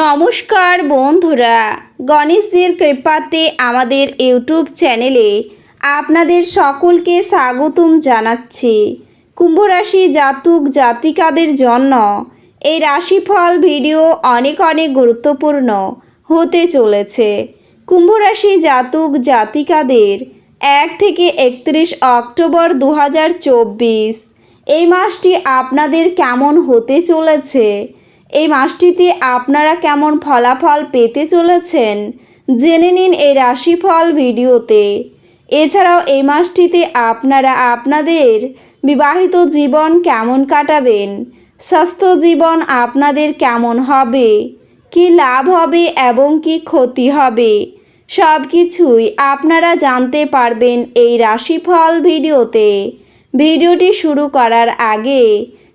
নমস্কার বন্ধুরা, গণেশজির কৃপাতে আমাদের ইউটিউব চ্যানেলে আপনাদের সকলকে স্বাগতম জানাচ্ছি। কুম্ভরাশি জাতক জাতিকাদের জন্য এই রাশিফল ভিডিও অনেক অনেক গুরুত্বপূর্ণ হতে চলেছে। কুম্ভরাশি জাতক জাতিকাদের এক থেকে একত্রিশ অক্টোবর দু হাজার চব্বিশ, এই মাসটি আপনাদের কেমন হতে চলেছে? এই মাসটিতে আপনারা কেমন ফলাফল পেতে চলেছেন? জেনে নিন এই রাশিফল ভিডিওতে। এছাড়াও এই মাসটিতে আপনারা আপনাদের বিবাহিত জীবন কেমন কাটাবেন? স্বাস্থ্য জীবন আপনাদের কেমন হবে? কি লাভ হবে এবং কি ক্ষতি হবে? সব কিছুই আপনারা জানতে পারবেন এই রাশিফল ভিডিওতে। ভিডিওটি শুরু করার আগে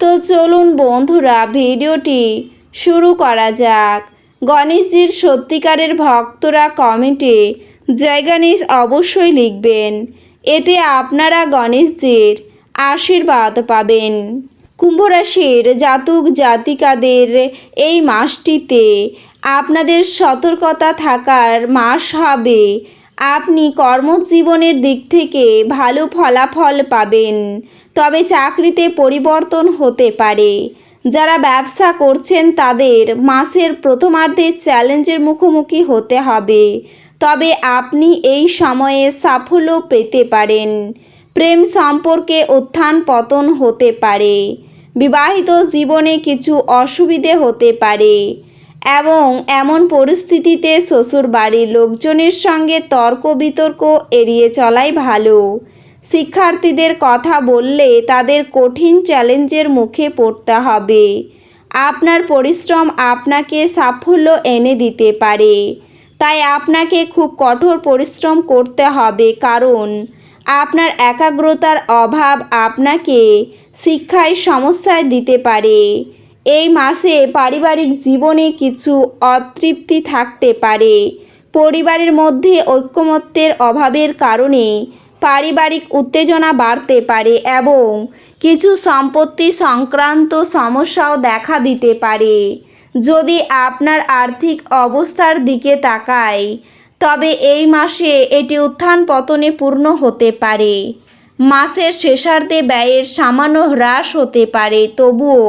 তো চলুন বন্ধুরা, ভিডিওটি শুরু করা যাক। গণেশজির সত্যিকারের ভক্তরা কমেন্টে জয় গণেশ অবশ্যই লিখবেন। এতে আপনারা গণেশজির আশীর্বাদ পাবেন। কুম্ভ রাশির জাতক জাতিকাদের এই মাসটিতে আপনাদের সতর্কতা থাকার মাস হবে। আপনি কর্মজীবনের দিক থেকে ভালো ফলাফল পাবেন। তবে চাকরিতে পরিবর্তন হতে পারে। যারা ব্যবসা করছেন তাদের মাসের প্রথমার্ধে চ্যালেঞ্জের মুখোমুখি হতে হবে। তবে আপনি এই সময়ে সাফল্য পেতে পারেন। প্রেম সম্পর্কে উত্থান পতন হতে পারে। বিবাহিত জীবনে কিছু অসুবিধে হতে পারে। এবং এমন পরিস্থিতিতে শ্বশুর বাড়ির লোকজনের সঙ্গে তর্ক বিতর্ক এড়িয়ে চলাই ভালো। শিক্ষার্থীদের কথা বললে তাদের কঠিন চ্যালেঞ্জের মুখে পড়তে হবে। আপনার পরিশ্রম আপনাকে সাফল্য এনে দিতে পারে। তাই আপনাকে খুব কঠোর পরিশ্রম করতে হবে, কারণ আপনার একাগ্রতার অভাব আপনাকে শিক্ষায় সমস্যায় দিতে পারে। এই মাসে পারিবারিক জীবনে কিছু অতৃপ্তি থাকতে পারে। পরিবারের মধ্যে ঐক্যমত্যের অভাবের কারণে পারিবারিক উত্তেজনা বাড়তে পারে এবং কিছু সম্পত্তি সংক্রান্ত সমস্যাও দেখা দিতে পারে। যদি আপনার আর্থিক অবস্থার দিকে তাকায়, তবে এই মাসে এটি উত্থান পতনে পূর্ণ হতে পারে। মাসের শেষার্ধে ব্যয়ের সামান্য হ্রাস হতে পারে, তবুও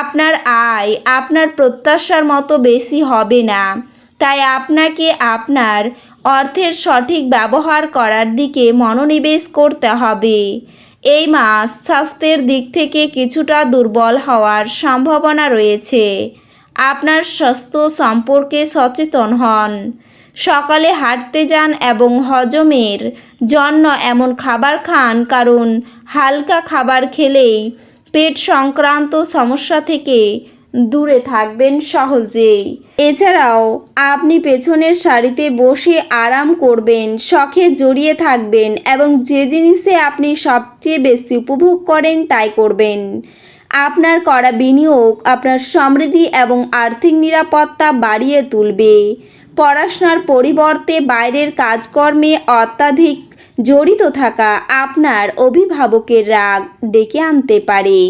আপনার আয় আপনার প্রত্যাশার মতো বেশি হবে না। তাই আপনাকে আপনার অর্থের সঠিক ব্যবহার করার দিকে মনোনিবেশ করতে হবে। এই মাস স্বাস্থ্যের দিক থেকে কিছুটা দুর্বল হওয়ার সম্ভাবনা রয়েছে। আপনার স্বাস্থ্য সম্পর্কে সচেতন হন। সকালে হাঁটতে যান এবং হজমের জন্য এমন খাবার খান, কারণ হালকা খাবার খেলেই পেট সংক্রান্ত সমস্যা থেকে দূরে থাকবেন সহজেই। এছাড়াও, আপনি পেছনের সারিতে বসে আরাম করবেন, শখে জড়িয়ে থাকবেন এবং যে জিনিসে আপনি সবচেয়ে বেশি উপভোগ করেন তাই করবেন। আপনার করা বিনিয়োগ আপনার সমৃদ্ধি এবং আর্থিক নিরাপত্তা বাড়িয়ে তুলবে। পড়াশোনার পরিবর্তে বাইরের কাজকর্মে অত্যাধিক জড়িত থাকা আপনার অভিভাবকের রাগ ডেকে আনতে পারে।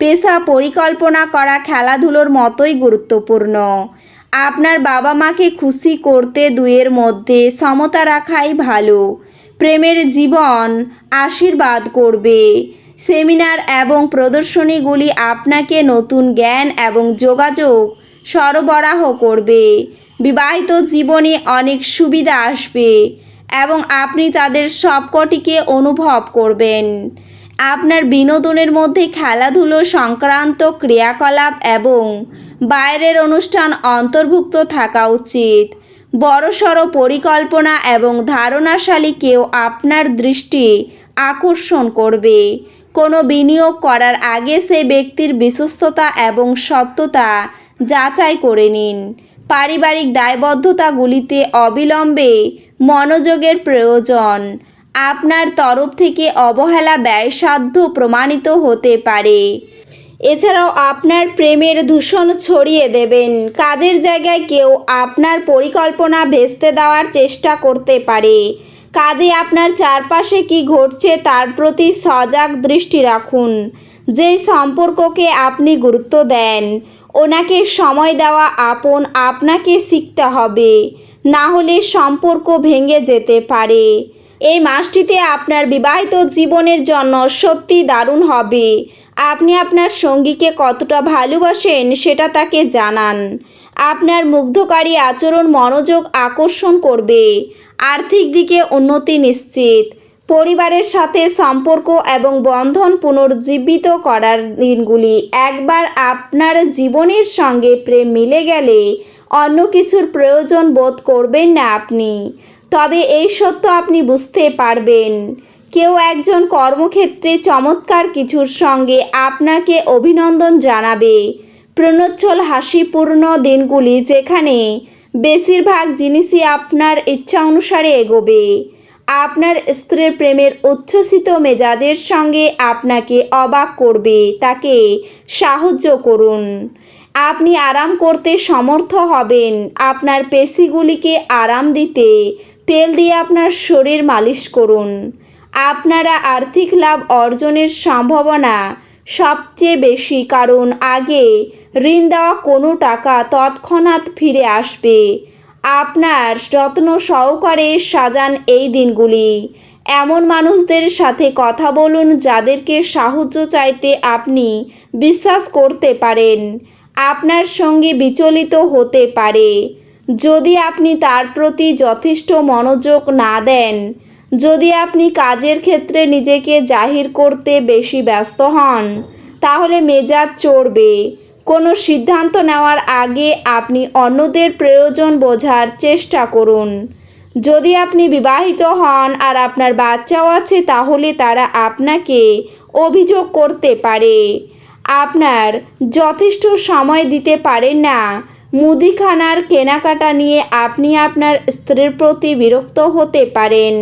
পেশা পরিকল্পনা করা খেলাধুলোর মতোই গুরুত্বপূর্ণ। আপনার বাবা মাকে খুশি করতে দুয়ের মধ্যে সমতা রাখাই ভালো। প্রেমের জীবন আশীর্বাদ করবে। সেমিনার এবং প্রদর্শনীগুলি আপনাকে নতুন জ্ঞান এবং যোগাযোগ সরবরাহ করবে। বিবাহিত জীবনে অনেক সুবিধা আসবে এবং আপনি তাদের সবকটিকে অনুভব করবেন। আপনার বিনোদনের মধ্যে খেলাধুলো, সংক্রান্ত ক্রিয়াকলাপ এবং বাইরের অনুষ্ঠান অন্তর্ভুক্ত থাকা উচিত। বড়সড় পরিকল্পনা এবং ধারণাশালী কেউ আপনার দৃষ্টি আকর্ষণ করবে। কোনো বিনিয়োগ করার আগে সে ব্যক্তির বিশ্বস্ততা এবং সত্যতা যাচাই করে নিন। পারিবারিক দায়বদ্ধতাগুলিতে অবিলম্বে মনোযোগের প্রয়োজন। আপনার তরফ থেকে অবহেলা ব্যয়সাধ্য প্রমাণিত হতে পারে। এছাড়াও আপনার প্রেমের দূষণ ছড়িয়ে দেবেন। কাজের জায়গায় কেউ আপনার পরিকল্পনা ভেস্তে দেওয়ার চেষ্টা করতে পারে। কাজে আপনার চারপাশে কি ঘটছে তার প্রতি সজাগ দৃষ্টি রাখুন। যেই সম্পর্ককে আপনি গুরুত্ব দেন। ওনাকে সময় দেওয়া আপন আপনাকে শিখতে হবে। না হলে সম্পর্ক ভেঙে যেতে পারে। এই মাসটিতে আপনার বিবাহিত জীবনের জন্য সত্যি দারুণ হবে। আপনি আপনার সঙ্গীকে কতটা ভালোবাসেন সেটা তাকে জানান। আপনার মুগ্ধকারী আচরণ মনোযোগ আকর্ষণ করবে। আর্থিক দিকে উন্নতি নিশ্চিত। পরিবারের সাথে সম্পর্ক এবং বন্ধন পুনর্জীবিত করার দিনগুলি একবার আপনার জীবনের সঙ্গে প্রেম মিলে গেলে অন্য কিছুর প্রয়োজন বোধ করবেন না আপনি। তবে এই সত্য আপনি বুঝতে পারবেন। কেউ একজন কর্মক্ষেত্রে চমৎকার কিছুর সঙ্গে আপনাকে অভিনন্দন জানাবে। প্রণোচ্ছল হাসিপূর্ণ দিনগুলি যেখানে বেশিরভাগ জিনিসই আপনার ইচ্ছা অনুসারে এগোবে। আপনার স্ত্রীর প্রেমের উচ্ছ্বসিত মেজাজের সঙ্গে আপনাকে অবাক করবে, তাকে সাহায্য করুন। আপনি আরাম করতে সমর্থ হবেন। আপনার পেশিগুলিকে আরাম দিতে তেল দিয়ে আপনার শরীর মালিশ করুন। আপনারা আর্থিক লাভ অর্জনের সম্ভাবনা সবচেয়ে বেশি, কারণ আগে ঋণ দেওয়া কোনো টাকা তৎক্ষণাৎ ফিরে আসবে। আপনার যত্ন সহকারে সাজান এই দিনগুলি। এমন মানুষদের সাথে কথা বলুন যাদেরকে সাহায্য চাইতে আপনি বিশ্বাস করতে পারেন। আপনার সঙ্গে বিচলিত হতে পারে। যদি আপনি তার প্রতি যথেষ্ট মনোযোগ না দেন, যদি আপনি কাজের ক্ষেত্রে নিজেকে জাহির করতে বেশি ব্যস্ত হন, তাহলে মেজাজ চড়বে। কোনো সিদ্ধান্ত নেওয়ার আগে আপনি অন্যদের প্রয়োজন বোঝার চেষ্টা করুন। যদি আপনি বিবাহিত হন আর আপনার বাচ্চাও আছে, তাহলে তারা আপনাকে অভিযোগ করতে পারে। আপনার যথেষ্ট সময় দিতে পারেন না মুদিখানার কেনাকাটা নিয়ে আপনি আপনার স্ত্রীর প্রতি বিরক্ত হতে পারেন।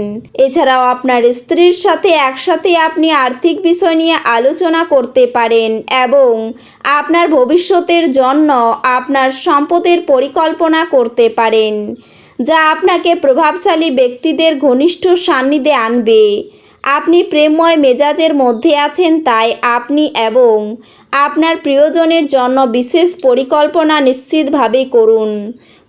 এছাড়াও আপনার স্ত্রীর সাথে একসাথে আপনি আর্থিক বিষয় নিয়ে আলোচনা করতে পারেন এবং আপনার ভবিষ্যতের জন্য আপনার সম্পদের পরিকল্পনা করতে পারেন, যা আপনাকে প্রভাবশালী ব্যক্তিদের ঘনিষ্ঠ সান্নিধ্যে আনবে। আপনি প্রেমময় মেজাজের মধ্যে আছেন তাই আপনি এবং আপনার প্রিয়জনের জন্য বিশেষ পরিকল্পনা নিশ্চিতভাবে করুন।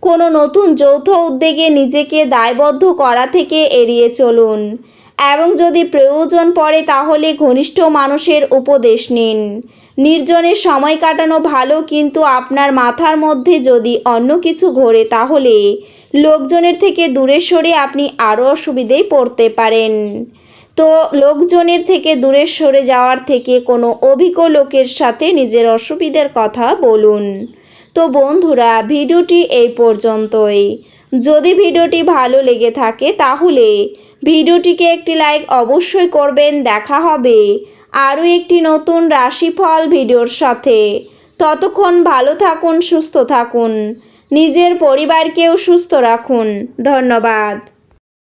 কোনো নতুন যৌথ উদ্যোগে নিজেকে দায়বদ্ধ করা থেকে এড়িয়ে চলুন এবং যদি প্রয়োজন পড়ে তাহলে ঘনিষ্ঠ মানুষের উপদেশ নিন। নির্জনে সময় কাটানো ভালো কিন্তু আপনার মাথার মধ্যে যদি অন্য কিছু ঘোরে তাহলে লোকজনের থেকে দূরে সরে আপনি আরও অসুবিধেই পড়তে পারেন। তো লোকজনের থেকে দূরে সরে যাওয়ার থেকে কোনো অভিজ্ঞ লোকের সাথে নিজের অসুবিধার কথা বলুন। তো বন্ধুরা, ভিডিওটি এই পর্যন্তই। যদি ভিডিওটি ভালো লেগে থাকে তাহলে ভিডিওটিকে একটি লাইক অবশ্যই করবেন। দেখা হবে আরও একটি নতুন রাশিফল ভিডিওর সাথে। ততক্ষণ ভালো থাকুন, সুস্থ থাকুন। নিজের পরিবারকেও সুস্থ রাখুন। ধন্যবাদ।